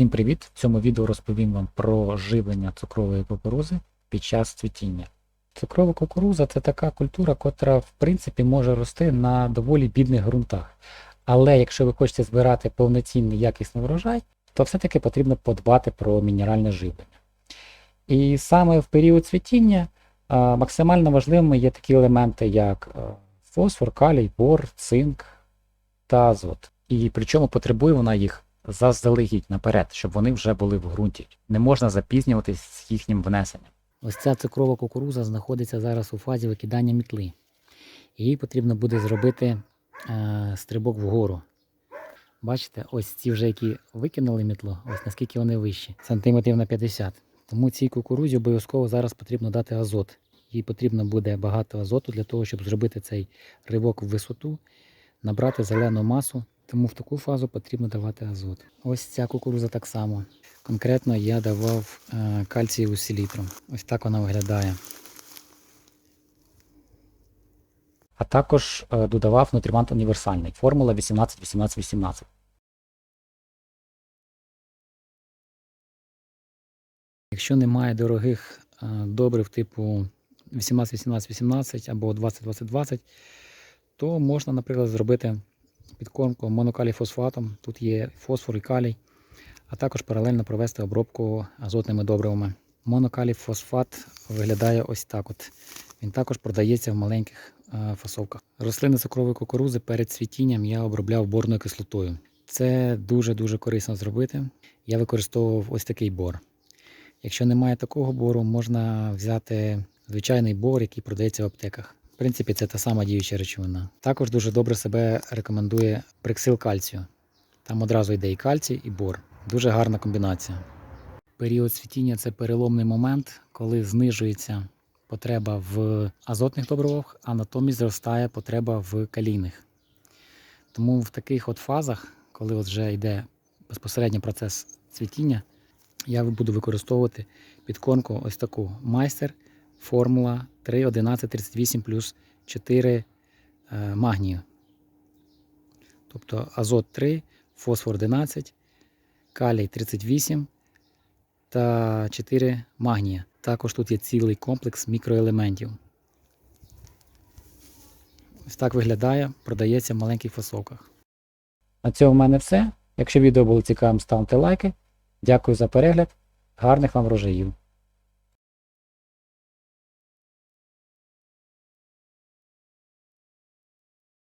Всім привіт! В цьому відео розповім вам про живлення цукрової кукурузи під час цвітіння. Цукрова кукуруза це така культура, котра в принципі може рости на доволі бідних ґрунтах. Але якщо ви хочете збирати повноцінний якісний врожай, то все-таки потрібно подбати про мінеральне живлення. І саме в період цвітіння максимально важливими є такі елементи, як фосфор, калій, бор, цинк та азот. І причому потребує вона їх заздалегідь наперед, щоб вони вже були в ґрунті. Не можна запізнюватись з їхнім внесенням. Ось ця цукрова кукуруза знаходиться зараз у фазі викидання мітли. Їй потрібно буде зробити е, стрибок вгору. Бачите, ось ці вже, які викинули мітло, ось наскільки вони вищі, сантиметрів на 50. Тому цій кукурузі обов'язково зараз потрібно дати азот. Їй потрібно буде багато азоту для того, щоб зробити цей ривок в висоту, набрати зелену масу. Тому в таку фазу потрібно давати азот. Ось ця кукуруза так само. Конкретно я давав е, кальцієву селітру. Ось так вона виглядає. А також е, додавав нутрімант універсальний. Формула 18-18-18. Якщо немає дорогих е, добрив типу 18-18-18 або 20-20-20, то можна, наприклад, зробити підкормку монокалій фосфатом. Тут є фосфор і калій, а також паралельно провести обробку азотними добривами. Монокалій фосфат виглядає ось так. от. Він також продається в маленьких е, фасовках. Рослини цукрової кукурузи перед цвітінням я обробляв борною кислотою. Це дуже-дуже корисно зробити. Я використовував ось такий бор. Якщо немає такого бору, можна взяти звичайний бор, який продається в аптеках. Принципі, це та сама діюча речовина. Також дуже добре себе рекомендує приксил кальцію. Там одразу йде і кальцій, і бор. Дуже гарна комбінація. Період цвітіння це переломний момент, коли знижується потреба в азотних добривах, а натомість зростає потреба в калійних. Тому в таких от фазах, коли от вже йде безпосередньо процес цвітіння, я буду використовувати підкормку ось таку майстер формула 3, 11, 38 плюс 4 е, магнію. Тобто азот 3, фосфор 11, калій 38 та 4 магнія. Також тут є цілий комплекс мікроелементів. Ось так виглядає, продається в маленьких фасовках. На цьому в мене все. Якщо відео було цікавим, ставте лайки. Дякую за перегляд. Гарних вам врожаїв!